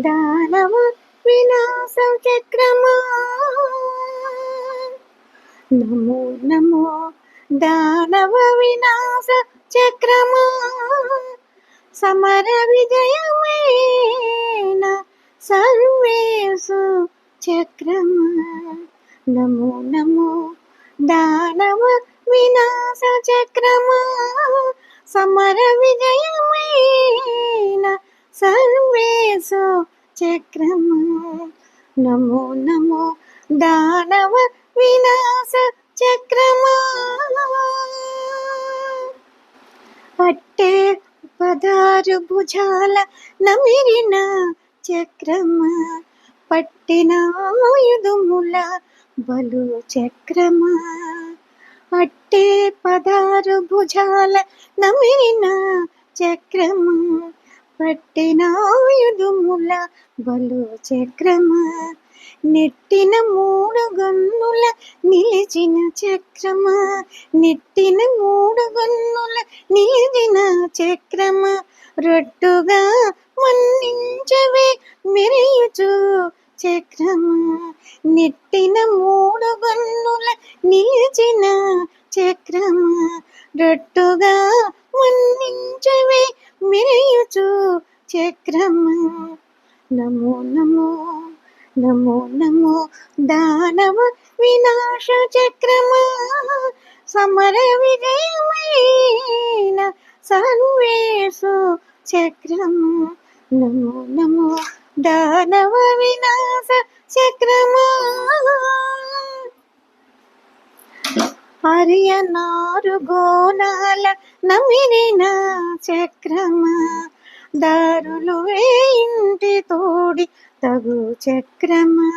దానవ వినాశ చక్రమా నమో నమో దానవ వినాశ చక్రమా సమర విజయమైన సర్వేషు చక్రమా? నమో నమో దానవ వినాశ చక్రమా సమర విజయమైన సర్వేషు చక్రమా. నమో నమో దానవ వినాశ చక్రమా. అట్టే పదారు భుజాల నమిరిన చక్రమా. పట్టిన ఆయుధముల బలు చక్రమా. అట్టే పదారు భుజాల నమిరిన చక్రమా. పట్టినాయుధముల బలు చక్రమా? నెట్టిన మూడు గన్నుల నిలిచిన చక్రమా? నెట్టిన మూడు గన్నుల నిలిచిన చక్రమా? రొట్టుగా మన్నించవే మెరయుచు చక్రమా? నెట్టిన మూడు గన్నుల నిలిచిన చక్రమా? రొట్టుగా నమో నమో నమో దానవ వినాశ చక్రమా సమర విజయమైన సర్వేషు చక్రమా. నమో నమో దానవ వినాశ చక్రమా. అరియనారు గోనాల నమిరిన చక్రమా దారులు వే తగు చక్రమా?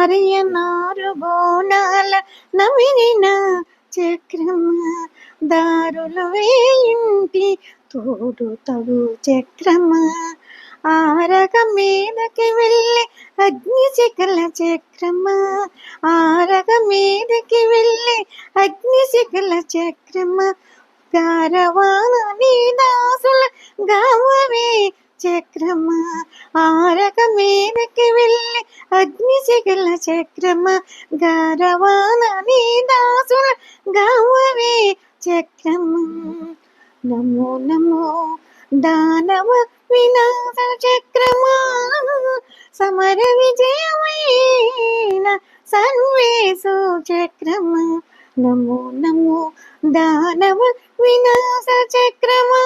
అరియనారు బోనాల నమిరిన చక్రమా? దారులు వేయింటి తోడు తగు చక్రమా? ఆరగ మీదకి వెళ్ళి అగ్ని శిఖల చక్రమా? ఆరగ మీద చక్రమ ఆరక మేరకి వెళ్ళి అగ్ని శిఖల చక్రమా గారవాన నీ దాసుల గావవే చక్రమ నమో నమో దానవ వినాశ చక్రమా సమర విజయమైన సర్వేషు చక్రమ నమో నమో దానవ వినాశ చక్రమా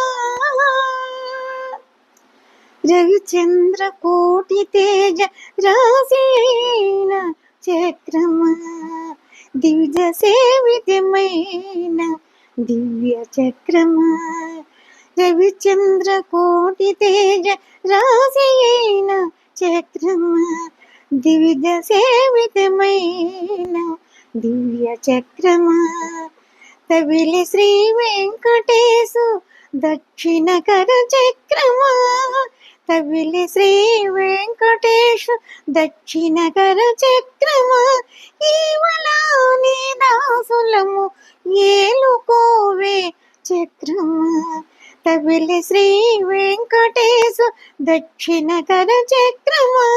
రవిచంద్ర కోటి తేజ రాసేన చక్రమా దివ్య సేవితమైన దివ్య చక్రమా రవిచంద్ర కోటి తేజ రాసేన చక్రమా దివ్య సేవితమైన దివ్య చక్రమా తవిలి శ్రీ వెంకటేశు దక్షిణ కర చక్రమా కవిలి శ్రీ వెంకటేశు దక్షిణకర కర ఈవలాని దాసులము ఏలుకోవే చక్రమా. కవిలి శ్రీ వెంకటేశు దక్షిణకర కర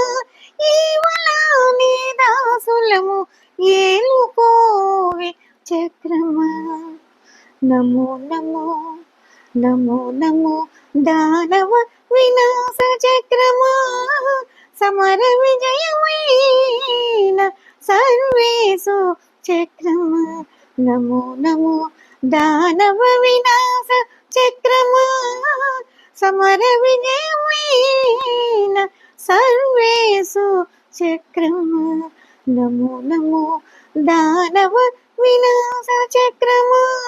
ఈవలాని దాసులము ఏలుకోవే చక్రమా. నమో నమో నమో నమో దానవ వినాశ చక్రమా? సమర విజయమైన సర్వేశు చక్రమా? నమో నమో దానవ వినాశ చక్రమా? సమర విజయమైన సర్వేశు చక్రమా? నమో నమో దానవ వినాశ చక్రమా?